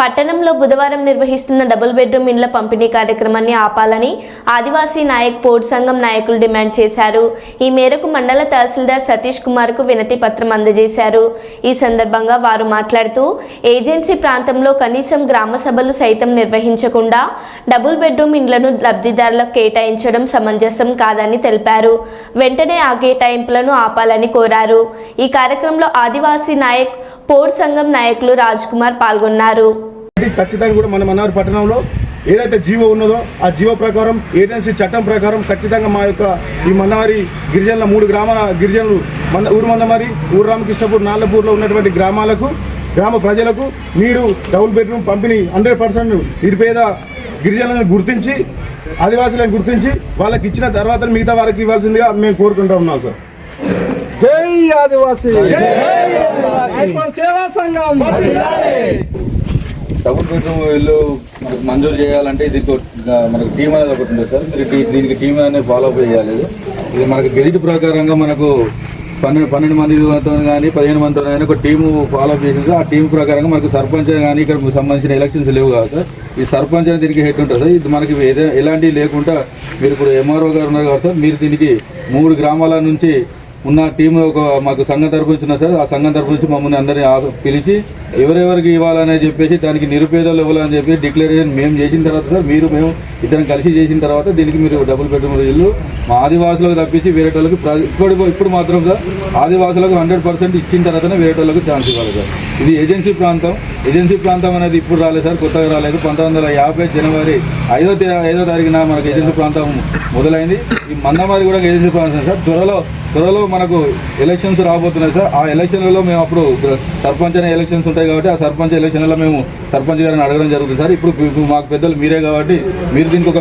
పట్టణంలో బుధవారం నిర్వహిస్తున్న డబుల్ బెడ్రూమ్ ఇండ్ల పంపిణీ కార్యక్రమాన్ని ఆపాలని ఆదివాసీ నాయక్ పోర్ట్ సంఘం నాయకులు డిమాండ్ చేశారు. ఈ మేరకు మండల తహసీల్దార్ సతీష్ కుమార్కు వినతి పత్రం అందజేశారు. ఈ సందర్భంగా వారు మాట్లాడుతూ ఏజెన్సీ ప్రాంతంలో కనీసం గ్రామ సభలు సైతం నిర్వహించకుండా డబుల్ బెడ్రూమ్ ఇండ్లను లబ్ధిదారులకు కేటాయించడం సమంజసం కాదని తెలిపారు. వెంటనే ఆ కేటాయింపులను ఆపాలని కోరారు. ఈ కార్యక్రమంలో ఆదివాసీ నాయక్ పోర్ట్ సంఘం నాయకులు రాజ్ కుమార్ పాల్గొన్నారు. ఖచ్చితంగా కూడా మన మన్నవారి పట్టణంలో ఏదైతే జీవో ఉన్నదో ఆ జీవో ప్రకారం ఏజెన్సీ చట్టం ప్రకారం ఖచ్చితంగా మా యొక్క ఈ మన్నవారి గిరిజనుల మూడు గ్రామాల గిరిజనులు మన ఊరు మందమారి ఊరు రామకృష్ణపూర్ నాళ్ళపూర్లో ఉన్నటువంటి గ్రామాలకు గ్రామ ప్రజలకు మీరు డబుల్ బెడ్రూమ్ పంపిణీ హండ్రెడ్ పర్సెంట్ నిరుపేద గిరిజనులను గుర్తించి ఆదివాసులను గుర్తించి వాళ్ళకి ఇచ్చిన తర్వాత మిగతా వారికి ఇవ్వాల్సిందిగా మేము కోరుకుంటా ఉన్నాం సార్. జై ఆదివాసీ. సేవా సంఘం. డబుల్ బెడ్రూమ్ ఇల్లు మనకు మంజూరు చేయాలంటే ఇది ఒక- మనకు టీం అనేది ఒకటి ఉంది సార్. మీరు దీనికి టీం అనేది ఫాలో అప్ చేయాలి. ఇది మనకు గెజిట్ ప్రకారంగా మనకు పన్నెండు పన్నెండు మందితో కానీ పదిహేను మందితో కానీ ఒక టీము ఫాలో అప్ చేసింది. ఆ టీం ప్రకారంగా మనకు సర్పంచ్ కానీ ఇక్కడ సంబంధించిన ఎలక్షన్స్ లేవు కాదు సార్. ఈ సర్పంచ్ అనేది దీనికి హెడ్ ఉంటుంది సార్. ఇది మనకి ఏదైనా ఎలాంటివి లేకుండా మీరు ఇప్పుడు ఎంఆర్ఓ గారు ఉన్నారు కాబట్టి సార్ మీరు దీనికి మూడు గ్రామాల నుంచి ఉన్న టీం ఒక మాకు సంఘం తరపు నుంచి సార్. ఆ సంఘం తరపు నుంచి మమ్మల్ని అందరినీ పిలిచి ఎవరెవరికి ఇవ్వాలని చెప్పేసి దానికి నిరుపేదలు ఇవ్వాలని చెప్పి డిక్లరేషన్ మేము చేసిన తర్వాత సార్ మీరు మేము ఇద్దరం కలిసి చేసిన తర్వాత దీనికి మీరు డబుల్ బెడ్రూమ్ ఇల్లు. మా ఆదివాసులకు తప్పించి వేరే వాళ్ళకి ఇప్పుడు ఇప్పుడు మాత్రం సార్ ఆదివాసులకు హండ్రెడ్ పర్సెంట్ ఇచ్చిన తర్వాతనే వేరే వాళ్ళకి ఛాన్స్ ఇవ్వాలి సార్. ఇది ఏజెన్సీ ప్రాంతం. ఏజెన్సీ ప్రాంతం అనేది ఇప్పుడు రాలేదు సార్ కొత్తగా రాలేదు. పంతొమ్మిది వందల యాభై జనవరి ఐదో తే- ఐదో తారీఖున మనకు ఏజెన్సీ ప్రాంతం మొదలైంది. ఈ మందమారి కూడా ఏజెన్సీ ప్రాంతం సార్. త్వరలో త్వరలో మనకు ఎలక్షన్స్ రాబోతున్నాయి సార్. ఆ ఎలక్షన్లలో మేము అప్పుడు సర్పంచ్ అనే ఎలక్షన్స్ ఉంటాయి కాబట్టి ఆ సర్పంచ్ ఎలక్షన్లలో మేము సర్పంచ్ గారిని అడగడం జరుగుతుంది సార్. ఇప్పుడు ఇప్పుడు మాకు పెద్దలు మీరే కాబట్టి మీరు దీనికి ఒక